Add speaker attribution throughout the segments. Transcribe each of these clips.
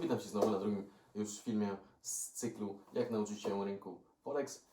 Speaker 1: Witam Cię znowu na drugim już filmie z cyklu Jak nauczyć się rynku Forex.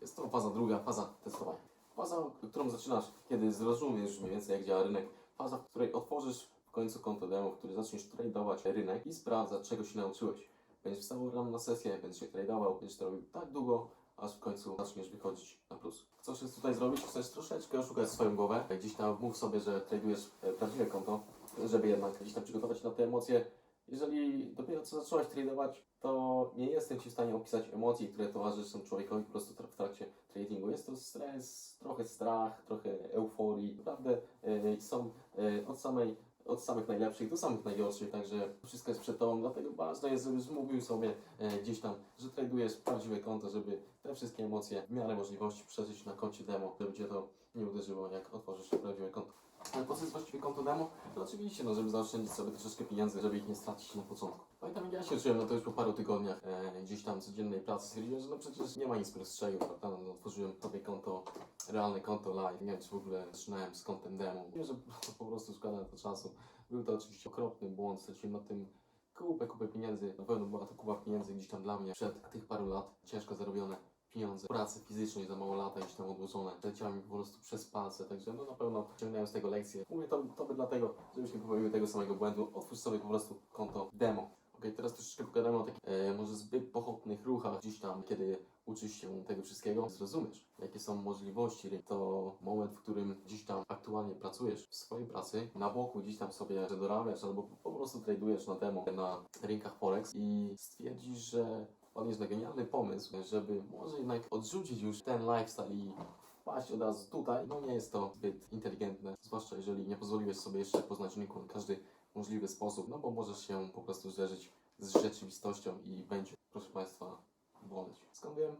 Speaker 1: Jest to faza druga, faza testowania. Faza, którą zaczynasz, kiedy zrozumiesz mniej więcej jak działa rynek. Faza, w której otworzysz w końcu konto demo, w której zaczniesz tradeować rynek i sprawdzać czego się nauczyłeś. Będziesz wstawał rano na sesję, będziesz się tradeował, będziesz to robił tak długo, aż w końcu zaczniesz wychodzić na plus. Co chcesz tutaj zrobić? Chcesz troszeczkę oszukać swoją głowę. Gdzieś tam mów sobie, że tradujesz e, prawdziwe konto, żeby jednak gdzieś tam przygotować się na te emocje. Jeżeli dopiero co zacząłeś tradować, to nie jestem Ci w stanie opisać emocji, które towarzyszą człowiekowi po prostu w trakcie tradingu. Jest to stres, trochę strach, trochę euforii. Naprawdę e, są e, od samej od samych najlepszych do samych najgorszych, także wszystko jest przed Tobą, dlatego ważne jest, żebyś mówił sobie e, gdzieś tam, że tradujesz prawdziwe konto, żeby te wszystkie emocje w miarę możliwości przeżyć na koncie demo, żeby Cię to nie uderzyło, jak otworzysz prawdziwe konto. Po co jest właściwie konto demo? To oczywiście, no, żeby zaoszczędzić sobie troszeczkę pieniędzy, żeby ich nie stracić na początku. Pamiętam, jak ja się uczyłem, no to już po paru tygodniach e, gdzieś tam codziennej pracy stwierdziłem, że no przecież nie ma nic prostszego, prawda? No, otworzyłem sobie konto, realne konto live, nie wiem czy w ogóle zaczynałem z kontem demo. Wiem, że po prostu szkoda to czasu. Był to oczywiście okropny błąd, straciłem na tym kupę, kupę pieniędzy. Na pewno była to kupa pieniędzy gdzieś tam dla mnie przed tych paru lat, ciężko zarobione pieniądze, pracy fizycznej za mało lata gdzieś tam odłożone, leciały mi po prostu przez palce, także no na pewno ciągnąłem z tego lekcję. Mówię to, to by dlatego, żebyś nie popełnił tego samego błędu, otwórz sobie po prostu konto demo. Okej, teraz troszeczkę pogadamy o takich e, może zbyt pochopnych ruchach gdzieś tam, kiedy uczysz się tego wszystkiego, zrozumiesz, jakie są możliwości. To moment, w którym gdzieś tam aktualnie pracujesz w swojej pracy, na boku gdzieś tam sobie dorabiasz albo po prostu tradujesz na demo na rynkach Forex i stwierdzisz, że wpadniesz na genialny pomysł, żeby może jednak odrzucić już ten lifestyle i wpaść od razu tutaj, no nie jest to zbyt inteligentne, zwłaszcza jeżeli nie pozwoliłeś sobie jeszcze poznać rynku na każdy możliwy sposób, no bo możesz się po prostu zderzyć z rzeczywistością i będzie, proszę Państwa, boleć. Skąd wiem?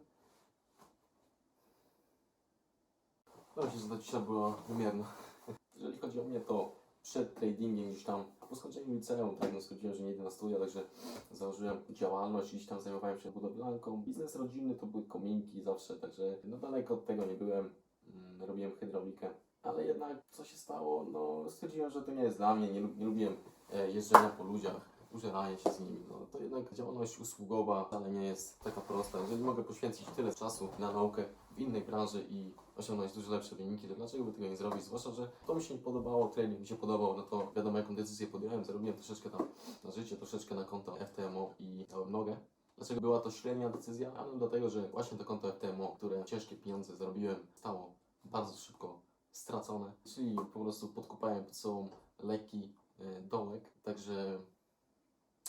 Speaker 1: No myślę, że ta cisza była wymierna. Jeżeli chodzi o mnie, to przed tradingiem gdzieś tam, po skończeniu liceum, tak, no stwierdziłem, że nie idę na studia, także założyłem działalność, gdzieś tam zajmowałem się budowlanką. Biznes rodzinny to były kominki zawsze, także no daleko od tego nie byłem. Mm, robiłem hydraulikę. Ale jednak co się stało? No stwierdziłem, że to nie jest dla mnie, nie, nie lubiłem e, jeżdżenia po ludziach, użerania się z nimi. No to jednak działalność usługowa wcale nie jest taka prosta. Jeżeli mogę poświęcić tyle czasu na naukę w innej branży i osiągnąć dużo lepsze wyniki, to dlaczego by tego nie zrobić? Zwłaszcza, że to mi się nie podobało, trening mi się podobał, no to wiadomo jaką decyzję podjąłem, zarobiłem troszeczkę tam na życie, troszeczkę na konto FTMO i dałem nogę. Dlaczego była to średnia decyzja? Ano dlatego, że właśnie to konto FTMO, które ciężkie pieniądze zarobiłem, stało bardzo szybko stracone, czyli po prostu podkupałem pod sobą lekki e, dołek, także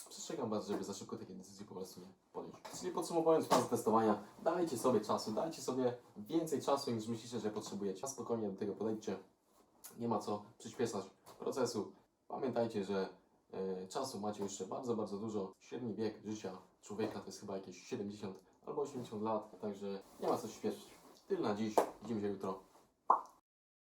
Speaker 1: przestrzegam Was, żeby za szybko takie decyzje po prostu nie podjąć. Czyli podsumowując fazę testowania, dajcie sobie czasu, dajcie sobie więcej czasu niż myślicie, że potrzebujecie. Spokojnie do tego podejdźcie. Nie ma co przyspieszać procesu. Pamiętajcie, że e, czasu macie jeszcze bardzo, bardzo dużo. Średni wiek życia człowieka to jest chyba jakieś 70 albo 80 lat, także nie ma co się śpieszyć. Tyle na dziś. Widzimy się jutro.